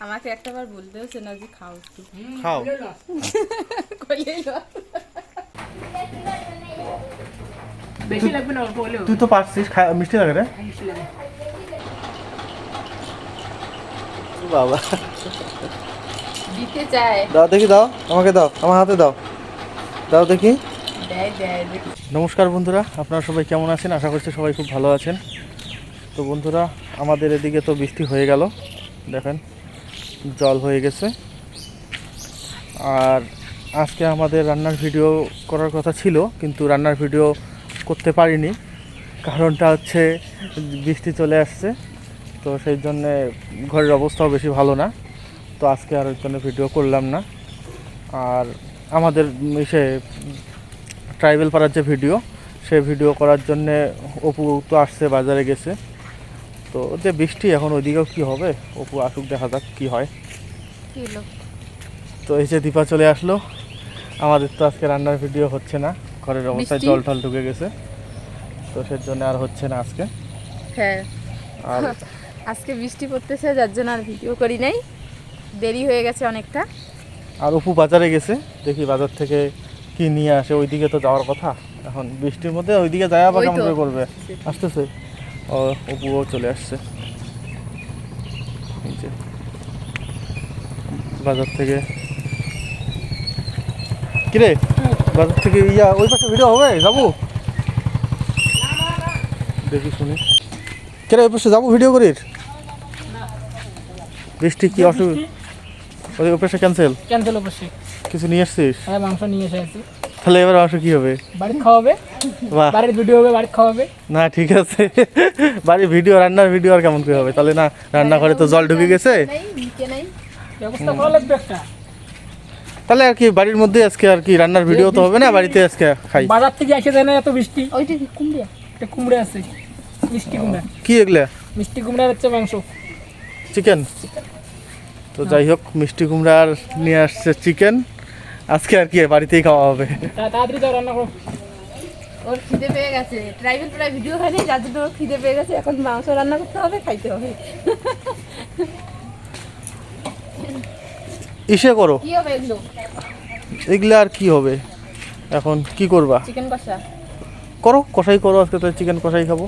আমাকে একটা বার বলতেও সে না যে খাও একটু। খাও। বেশি লাগবে না অল্প হলেও। তুই তো পারছিস মিষ্টি লাগে রে। মিষ্টি লাগে। বাবা। দিতে চায়। দাও দেখি দাও। আমাকে দাও আমার হাতে দাও। দাও দেখি। নমস্কার বন্ধুরা আপনারা সবাই কেমন আছেন? আশা করছি সবাই খুব ভালো আছেন। তো বন্ধুরা আমাদের এদিকে তো বৃষ্টি হয়ে গেল। দেখেন জল হয়ে গেছে। আর আজকে আমাদের রান্নার ভিডিও করার কথা ছিল, কিন্তু রান্নার ভিডিও করতে পারিনি। কারণটা হচ্ছে বৃষ্টি চলে আসছে, তো সেই জন্যে ঘরের অবস্থাও বেশি ভালো না। তো আজকে আর ওই জন্য ভিডিও করলাম না। আর আমাদের সে ট্রাইবেল পাড়ার যে ভিডিও সে ভিডিও করার জন্যে অপু তো আসছে, বাজারে গেছে। তো যে বৃষ্টি এখন ওইদিকেও কি হবে? অপু আসুক দেখা যাক কি হয়। তো এই যে দীপা চলে আসলো। আমাদের তো আজকে রান্নার ভিডিও হচ্ছে না। ঘরের অবস্থায় জল টল ঢুকে গেছে। তো সের জন্য আর হচ্ছে না আজকে। হ্যাঁ। আর আজকে বৃষ্টি পড়তেছে যার জন্য আর ভিডিও করি নাই। দেরি হয়ে গেছে অনেকটা। আর অপু বাজারে গেছে। দেখি বাজার থেকে কি নিয়ে আসে। ওইদিকে তো যাওয়ার কথা। এখন বৃষ্টির মধ্যে ওইদিকে যায় আবার কেমন করে করবে? আসতেছে। অপুও চলে আসছে। বাজার থেকে কিরে? বাজার থেকে ইয়া ওই পাশে ভিডিও হবে? যাব? দেখি শুনি। কিরে ওই পাশে যাব ভিডিও করির? বৃষ্টি কি অসুবিধা? ওই পাশে ক্যান্সেল ক্যান্সেল অবশ্যই। কিছু নিয়ে আসছিস? হ্যাঁ মাংস নিয়ে এসে তাহলে এবার মাংস কি হবে? বাড়িতে খাওয়াবে? বাহ। বাড়ির ভিডিও হবে বাড়িতে খাওয়াবে? না ঠিক আছে। বাড়ির ভিডিও রান্নার ভিডিও আর কেমন করে হবে? তাহলে না রান্নাঘরে তো জল ঢুকে গেছে। নাই নিচে নাই। ব্যবস্থা করা লাগবে একটা। তাহলে আর কি বাড়ির মধ্যে আজকে আর কি রান্নার ভিডিও তো হবে না? বাড়িতে আজকে খাই। বাজার থেকে এসে দেয় না এত বৃষ্টি ওইটা কি কুমড়ে। আছে মিষ্টি কুমড়া। কি এগুলা? মিষ্টি কুমড়ার হচ্ছে মাংস। চিকেন তো যাই হোক মিষ্টি কুমড়া আর নিয়ে আসছে চিকেন আজকে আর কি বাড়িতেই খাওয়া হবে? তা- তাড়াতাড়ি যাও রান্না করো। ওর খিদে পেয়ে গেছে। ট্রাইবেল প্রায় ভিডিও হয়নি যার জন্য ওর খিদে পেয়ে গেছে। এখন মাংস রান্না করতে হবে খাইতে হবে। ইসে করো। কি হবে এগুলো? এগুলা আর কি হবে? এখন কি করবা? চিকেন কষা। করো কষাই করো আজকে তো চিকেন কষাই খাব।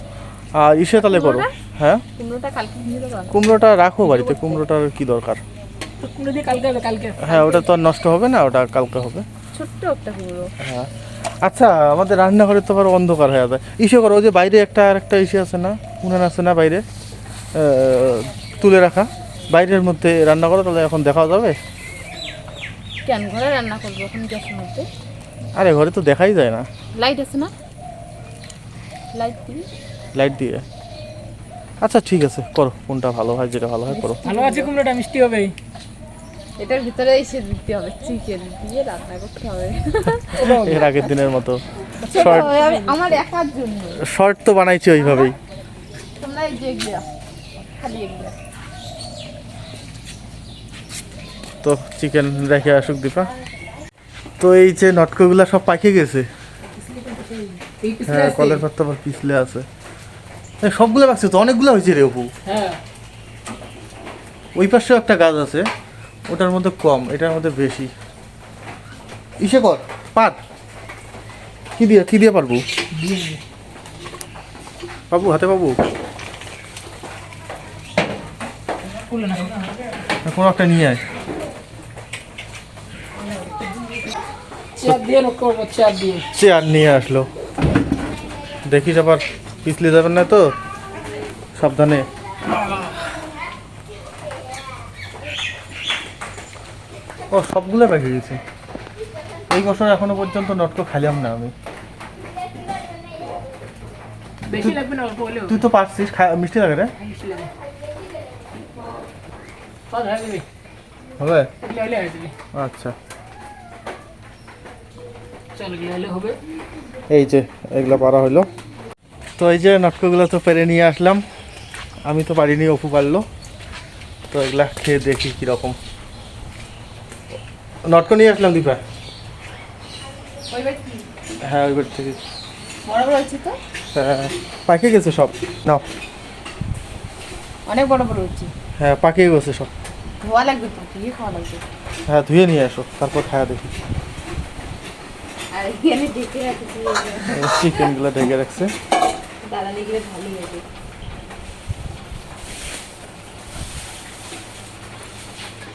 আর ইসে তাহলে করো। হ্যাঁ? কুমড়োটা কালকে কুমড়োটা রাখো বাড়িতে কুমড়োটার কি দরকার? তো দিয়ে কালকে হবে কালকে। হ্যাঁ ওটা তো আর নষ্ট হবে না ওটা কালকে হবে। ছোট্ট একটা কুমড়ো হ্যাঁ। আচ্ছা আমাদের রান্নাঘরে তো আবার অন্ধকার হয়ে যায়। ইসে করো ওই যে বাইরে একটা আর একটা ইসে আছে না? উনান আছে না বাইরে? তুলে রাখা। বাইরের মধ্যে রান্না করো তাহলে এখন দেখা যাবে। কেন? ঘরে রান্না করব এখন গ্যাসের মধ্যে আরে ঘরে তো দেখাই যায় না। লাইট আছে না? লাইট দিবি? লাইট দিয়ে। আচ্ছা ঠিক আছে করো। কোনটা ভালো হয় যেটা ভালো হয় করো। ভালো আছে কুমড়োটা মিষ্টি হবে এটার ভিতরে এসে দিতে হবে চিকেন দিয়ে রান্না করতে হবে। এর আগের দিনের মতো। শর্ট আমার একার জন্য। শর্ট তো বানাইছি ওইভাবেই। তোমরা এই যে খালি তো চিকেন রেখে আসুক দীপা। তো এই যে নটকগুলা সব পাকিয়ে গেছে। হ্যাঁ কলের পাত্তা আবার পিছলে আছে। সবগুলো পাকছে তো অনেকগুলো হয়েছে রে অপু। হ্যাঁ। ওই পাশেও একটা গাছ আছে। ওটার মধ্যে কম এটার মধ্যে বেশি। ইসে কর পার কি দিয়ে কি দিয়ে পারব পাবো হাতে পাবো? কোনো একটা নিয়ে আয়। চেয়ার নিয়ে আসলো। দেখিস আবার পিছলে যাবেন না তো? সাবধানে। ও সবগুলো রেখে গেছে। এই বছর এখনও পর্যন্ত নটকো খাইলাম না আমি। তুই তো পারছিস মিষ্টি লাগে রে। হয়ে হবে? আচ্ছা। এই যে এগুলো পারা হলো। তো এই যে নটকোগুলো তো পেরে নিয়ে আসলাম। আমি তো পারিনি অপু পারল। তো এগুলা খেয়ে দেখি কীরকম। নটকো নিয়ে আসলাম দীপা? হ্যাঁ ওই বাড়ি থেকে। হ্যাঁ পাকে গেছে সব। নাও। অনেক বড় বড় হচ্ছে। হ্যাঁ পাকিয়ে গেছে সব। ধোয়া লাগবে তো কি খাওয়া লাগবে? হ্যাঁ ধুয়ে নিয়ে আসো তারপর খাওয়া দেখি। চিকেনগুলো ঢেকে রাখছে।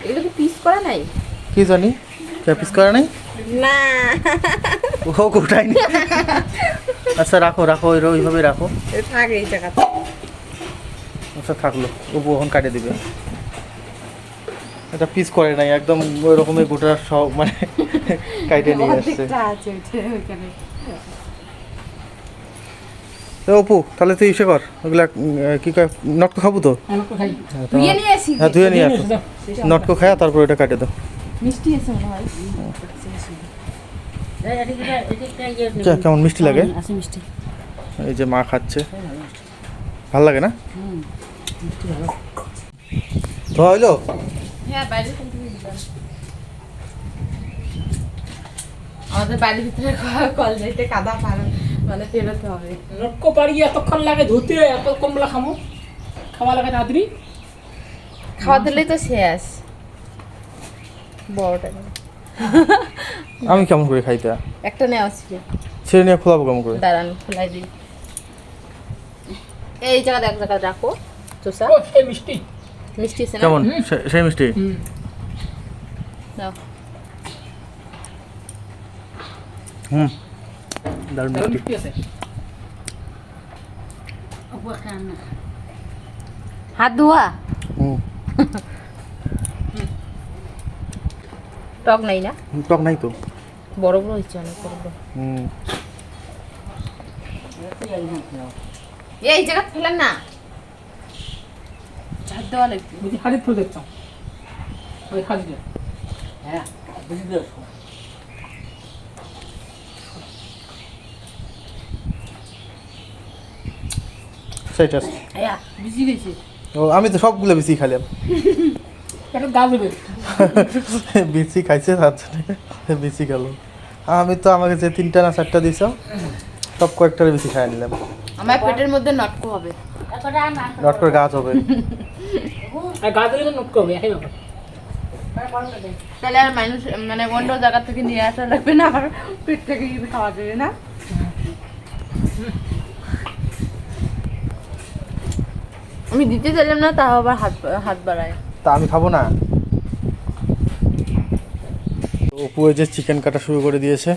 এগুলো কি পিস করা নাই? কি জানি? ক্যাপিস করা নাই? না। ও গোটাই নি। আচ্ছা রাখো রাখো ওই ওইভাবে রাখো থাক এই জায়গাতে আচ্ছা থাকল ও ওখান কাটে দিবে। এটা পিস করে নাই একদম ওই রকমের গোটা সব মানে কাইটে নিয়ে আসছে অপু তাহলে তুই ইসে কর ওগুলা কি কয় নটকো খাব তো? হ্যাঁ ধুয়ে নিয়ে আসো নটকো খায়া তারপর এটা কাটে দাও। মিষ্টি আছে মনে হয়। কেমন মিষ্টি লাগে? মিষ্টি। এই যে মা খাচ্ছে। ভালো লাগে না? তো হইল? হ্যাঁ আমাদের বাড়ির ভিতরে কল যাইতে কাদা পার মানে ফেরোতে হবে। লটকো পাড়িয়ে এতক্ষণ লাগে ধুতে এত কমলা খামো। খাওয়া লাগে তাড়াতাড়ি খাওয়া দিলেই তো শেষ। বড়টা আমি কেমন করে খাইতে? একটা নেওয়া ছিল। ছেড়ে নিয়ে খোলাবো কেমন করে? দাঁড়ান খোলাই দিই। এই জায়গাতে এক জায়গায় রাখো চোষা। ও সেই মিষ্টি। মিষ্টি আছে না? কেমন? সে- সেই মিষ্টি? দাও। হুম। দারুণ মিষ্টি। আছে। হাত ধোয়া? হুম। টক নাই না? টক নাই তো। বড় বড় হচ্ছে অনেক বড় বড়। হুম। এই জায়গা ফেলেন না। ঝাড় দেওয়া লাগবে। বুঝি হাড়ি ফুল দেখছ ওই হাড়িটা হ্যাঁ বুঝি গেছে। আমি তো সবগুলো বেশি খাইলাম। একটা দাম বেশি খাইছে বেশি গেল আমি তো আমাকে যে তিনটা না চারটা দিছ সব কয়েকটার বেশি খাই নিলাম। আমার পেটের মধ্যে নটকো হবে। একটা আনা নট করে গাছ হবে তাহলে আর মানুষ মানে অন্য জায়গা থেকে নিয়ে আসা লাগবে না আর পেট থেকে কিছু খাওয়া যাবে না। আমি দিতে চাইলাম না তাও আবার হাত হাত বাড়ায়। তা আমি খাব না? অপু এই যে চিকেন কাটা শুরু করে দিয়েছে।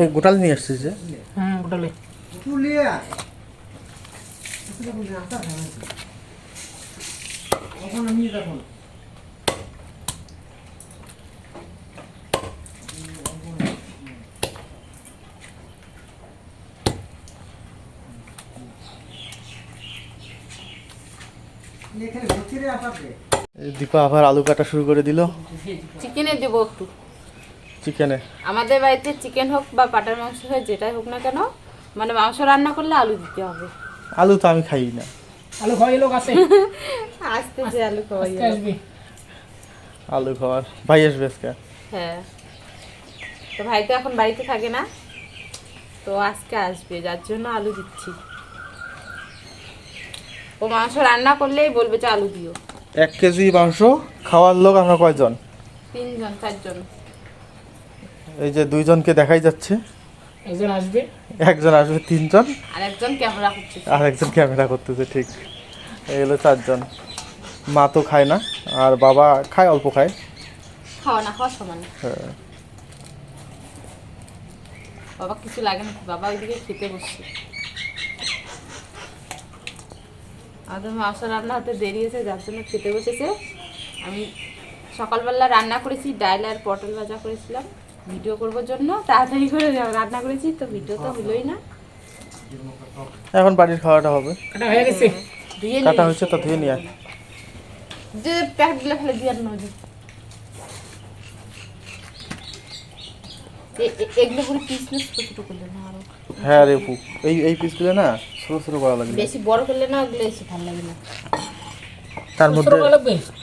এই গোটাল নিয়ে আসছিস যে? হুম ওটালে এই দীপা আবার আলু কাটা শুরু করে দিল। চিকেনে দেবো একটু। চিকেনে? আমাদের বাড়িতে চিকেন হোক বা পাটার মাংস হোক যেটাই হোক না কেন মানে মাংস রান্না করলে আলু দিতে হবে। আলু তো আমি খাই না। আলু খাওয়াই লোক আছে? আসতে যে আলু খাওয়াই আসবি? আলু খাওয়ার। ভাই আসবে আজকে? হ্যাঁ। তো ভাই তো এখন বাড়িতে থাকে না তো আজকে আসবে যার জন্য আলু দিচ্ছি। ও মাংস রান্না করলেই বলবে যে আলু দিও। এক কেজি মাংস খাওয়ার লোক আমরা কয়জন? তিনজন চারজন। এই যে দুইজনকে দেখাই যাচ্ছে। একজন আসবে। একজন আসবে তিনজন। আর একজন ক্যামেরা করছে আর একজন ক্যামেরা করতেছে ঠিক। এই হলো চারজন। মা তো খায় না আর বাবা খায় অল্প খায়। খাওয়া না খাওয়া সমান। হ্যাঁ। বাবা কিছু লাগে না বাবা ওইদিকে খেতে বসছে। আমাদের মাংস রান্না হতে দেরি হয়েছে যার জন্য খেতে বসেছে। আমি সকালবেলা রান্না করেছি ডাল আর পটল ভাজা করেছিলাম। ভিডিও করবার জন্য তাড়াতাড়ি করে রান্না করেছি তো ভিডিও তো হলোই না। এখন বাড়ির খাওয়াটা হবে। কাটা হয়ে গেছে। ধুয়ে কাটা হয়েছে তো ধুয়ে নিয়ে আয়। যে প্যাকগুলো ফেলে দিয়ে আর নদী এগুলো করে পিস পিস ছোটো ছোটো করলে না আরও হ্যাঁ রে পু এই এই পিসগুলো না ছোটো ছোটো করা লাগবে। বেশি বড় করলে না ওগুলো বেশি ভালো লাগে না। তার মধ্যে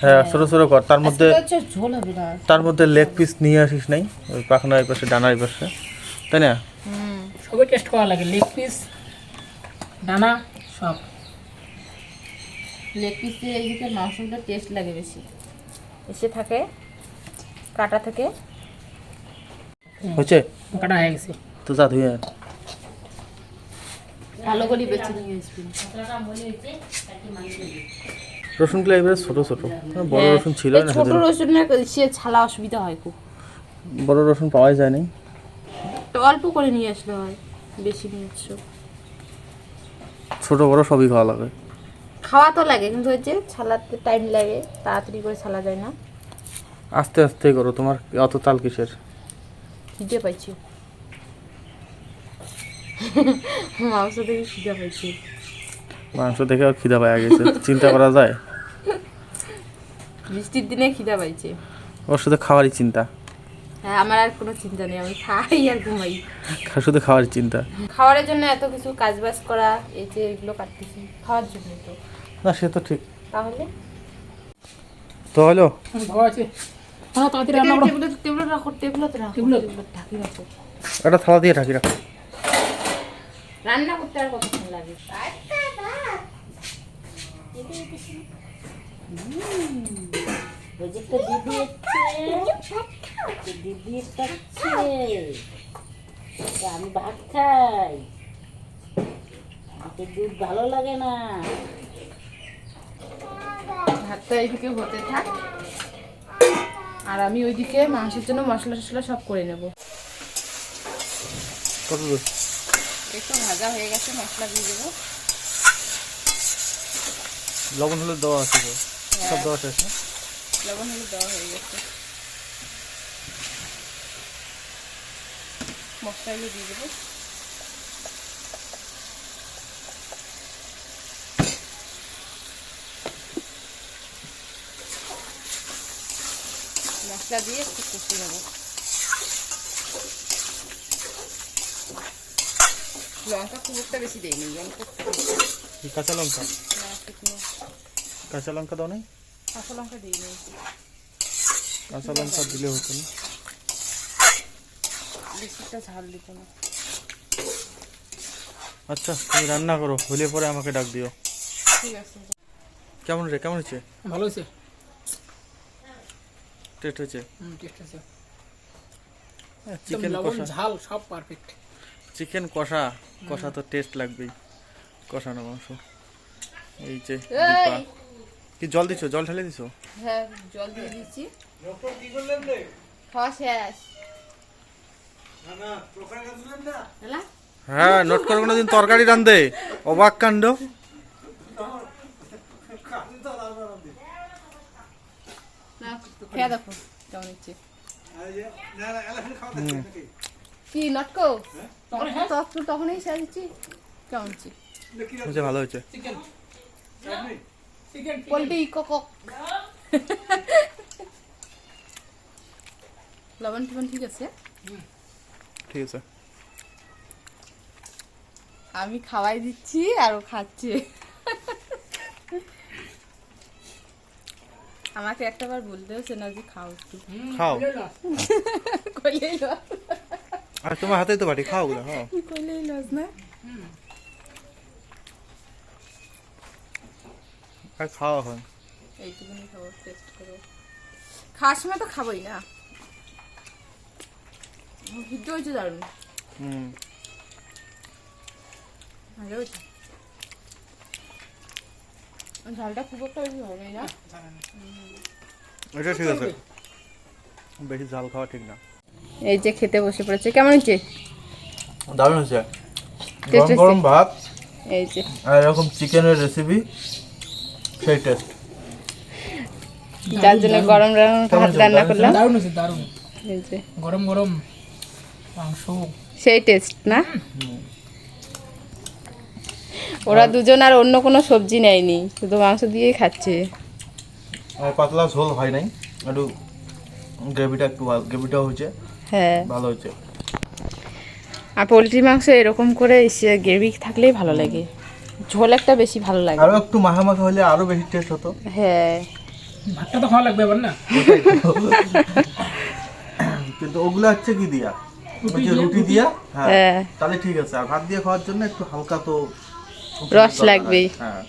হ্যাঁ ছোটো ছোটো কর। তার মধ্যে না। তার মধ্যে লেগ পিস নিয়ে আসিস নাই ওই পাখনার এই পাশে ডানার এই পাশে। তাই না? সবাই টেস্ট করা লাগে। লেগ পিস ডানা সব। লেগ পিস দিয়ে এইদিকে মাংসগুলো টেস্ট লাগে বেশি। এসে থাকে কাটা থেকে হয়েছে কাটা হয়ে গেছে। তো যা ধুয়ে। ভালো করে বেছে নিয়ে আসবি। রসুনগুলো এবারে ছোট ছোট। বড় হ্যাঁ, রসুন ছিল না ছোট। রসুনের সে ছালা অসুবিধা হয় খুব। বড় রসুন পাওয়াই যায়নি। তো অল্প করে নিয়ে আসলে হয় বেশি নিয়ে আসছো ছোট বড় সবই খাওয়া লাগে। খাওয়া তো লাগে কিন্তু ওই যে ছালাতে টাইম লাগে তাড়াতাড়ি করে ছালা যায় না। আস্তে আস্তে করো তোমার অত তাল কিসের? খিদে পাইছি। মাংস থেকে খিদে পাইছি। মাংস দেখে আর খিদা পাওয়া গেছে চিন্তা করা যায়। বৃষ্টির দিনে খিদে পাইছে। ওর সাথে খাওয়ারই চিন্তা। হ্যাঁ আমার আর কোনো চিন্তা নেই আমি খাই আর ঘুমাই। শুধু খাওয়ারই চিন্তা। খাওয়ারের জন্য এত কিছু কাজ বাজ করা এই যে এগুলো কাটতেছি খাওয়ার জন্য তো। না সে তো ঠিক। তাহলে? তো হলো। আছে। তাড়াতাড়ি রান্না করো। টেবিলে টেবিলে রাখো টেবিলে রাখো। টেবিলে? টেবিলে ঢাকি রাখো একটা থালা দিয়ে ঢাকি রাখো। রান্না করতে আর কতক্ষণ লাগে? দিদি এসছে দিদি পাচ্ছে আমি ভাত খাই। তো দুধ ভালো লাগে না। ভাতটা এইদিকে হতে থাক। আর আমি ওইদিকে মাংসের জন্য মশলা টশলা সব করে নেব। একটু ভাজা হয়ে গেছে মশলা দিয়ে দেবো। লবণ হলে দেওয়া আছে তো? সব দেওয়া শেষ লবণ হলুদ দেওয়া হয়ে গেছে। মশলা এগুলো দিয়ে দেবো। মশলা দিয়ে একটু কষে নেব লঙ্কা খুব একটা বেশি দেয়নি লঙ্কা কাঁচা লঙ্কা কাঁচা লঙ্কা দাও নাই কাঁচা লঙ্কা দিইনি কাঁচা লঙ্কা দিলে হতো না বেশিটা ঝাল দিত না আচ্ছা তুমি রান্না করো হলে পরে আমাকে ডাক দিও ঠিক আছে কেমন রে কেমন হচ্ছে ভালো হয়েছে টেস্ট হয়েছে? হুম টেস্ট আছে চিকেন কষা। ঝাল সব পারফেক্ট চিকেন কষা কষা তো টেস্ট লাগবেই। কষানো মাংস। এই যে কি জল দিছো? জল ঢেলে দিছো? হ্যাঁ জল দিয়ে দিচ্ছি। খাওয়া শেষ। এলা? হ্যাঁ নোট করো কোনোদিন তরকারি রান্ধে অবাক কাণ্ড না খেয়ে দেখো কেমন হচ্ছে কি নটকো তখন তখনই দিচ্ছি। কেমন হচ্ছে ভালো পোলট্রি কক। লবণ টবণ ঠিক আছে? ঠিক আছে। আমি খাওয়াই দিচ্ছি আর ও খাচ্ছে। আমাকে একটাবার বলতেও সে না যে খাও একটু। খাও। কইলেই লস। আর তোমার হাতেই তো বাটি খাও ওগুলো খাও কইলেই লস না? আর খাওয়া হয় এইটুকুনি খাব টেস্ট করো। খাওয়ার সময় তো খাবোই না। ভিডিও হয়েছে দারুণ। হুম। ভালো হয়েছে? ঝালটা খুব একটা বেশি হবে না। এটা ঠিক আছে। বেশি ঝাল খাওয়া ঠিক না। এই যে খেতে বসে পড়েছে কেমন হয়েছে? দারুণ হয়েছে। গরম গরম ভাত এই যে। আর এরকম চিকেনের রেসিপি সেই টেস্ট যার জন্য গরম গরম ভাত রান্না করলাম। দারুণ হয়েছে দারুণ। এই যে। গরম গরম মাংস। সেই টেস্ট না? ওরা দুজন আর অন্য কোনো সবজি নেয়নি শুধু মাংস দিয়েই খাচ্ছে। আর পাতলা ঝোল হয় নাই একটু গ্রেভিটা একটু গ্রেভিটাও হয়েছে। হ্যাঁ। ভালো হয়েছে। আর পোলট্রি মাংস এরকম করে গ্রেভি থাকলেই ভালো লাগে। ঝোল একটা বেশি ভালো লাগে। আরও একটু মাখা মাখা হলে আরও বেশি টেস্ট হতো। হ্যাঁ। ভাতটা তো খাওয়া লাগবে এবার না? কিন্তু ওগুলো হচ্ছে কি দিয়া? রুটি? দিয়া? হ্যাঁ। হ্যাঁ। তাহলে ঠিক আছে। আর ভাত দিয়ে খাওয়ার জন্য একটু হালকা তো রস লাগবেই। হ্যাঁ।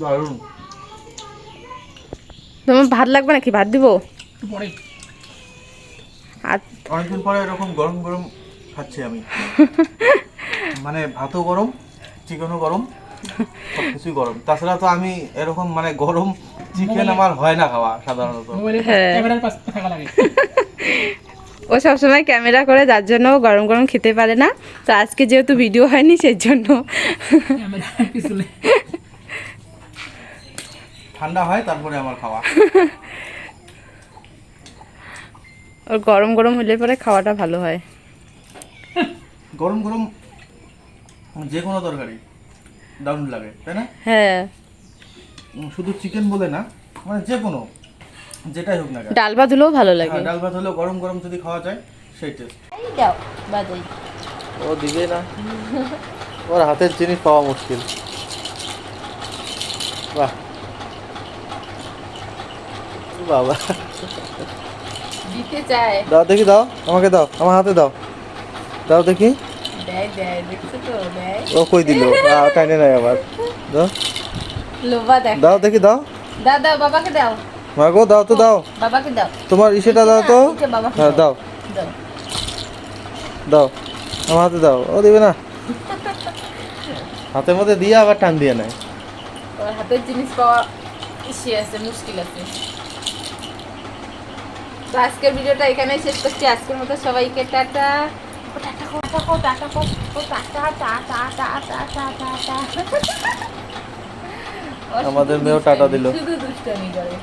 দারুণ। তোমার ভাত লাগবে নাকি? ভাত দিব? আর অনেকদিন পরে এরকম গরম গরম খাচ্ছি আমি। মানে ভাতও গরম চিকেনও গরম সব কিছুই গরম। তাছাড়া তো আমি এরকম মানে গরম চিকেন আমার হয় না খাওয়া সাধারণত। ক্যামেরার পাশে থাকা লাগে। ও সবসময় ক্যামেরা করে যার জন্য ও গরম গরম খেতে পারে না। তো আজকে যেহেতু ভিডিও হয়নি সেই জন্য ঠান্ডা হয় তারপরে আমার খাওয়া। ওর গরম গরম হলে পরে খাওয়াটা ভালো হয়। গরম গরম যে কোনো তরকারি দারুণ লাগে তাই না? হ্যাঁ। শুধু চিকেন বলে না মানে যে কোনো। যেটাই হোক না ডাল ভাত হলেও ভালো লাগে। হ্যাঁ, ডাল ভাত হলেও গরম গরম যদি খাওয়া যায় সেই টেস্ট দাও বাজাই ও দিবে না। ওর হাতের জিনিস পাওয়া মুশকিল। বাহ। বাবা। দিতে চায়। দাও দেখি দাও। আমাকে দাও। আমার হাতে দাও। দাও দেখি। দেয় দেয় দেখছ ও কই দিল? টাইনে নাই আবার। দাও। দেখ দাও দেখি দাও। দাও দাও বাবাকে দাও। মা গো দাও তো দাও। বাবাকে দাও। তোমার ইসেটা দাও তো। হ্যাঁ দাও। দাও। আমার হাতে দাও। ও না। হাতের মধ্যে দিয়ে আবার টান দিয়ে নেয়। হাতের জিনিস পাওয়া আছে মুশকিল আছে। তো আজকের ভিডিওটা শেষ করছি। আজকের মতো সবাইকে টাটা। টাটা টাটা টাটা আমাদের মেয়েও টাটা দিল। শুধু দুষ্টামি করে।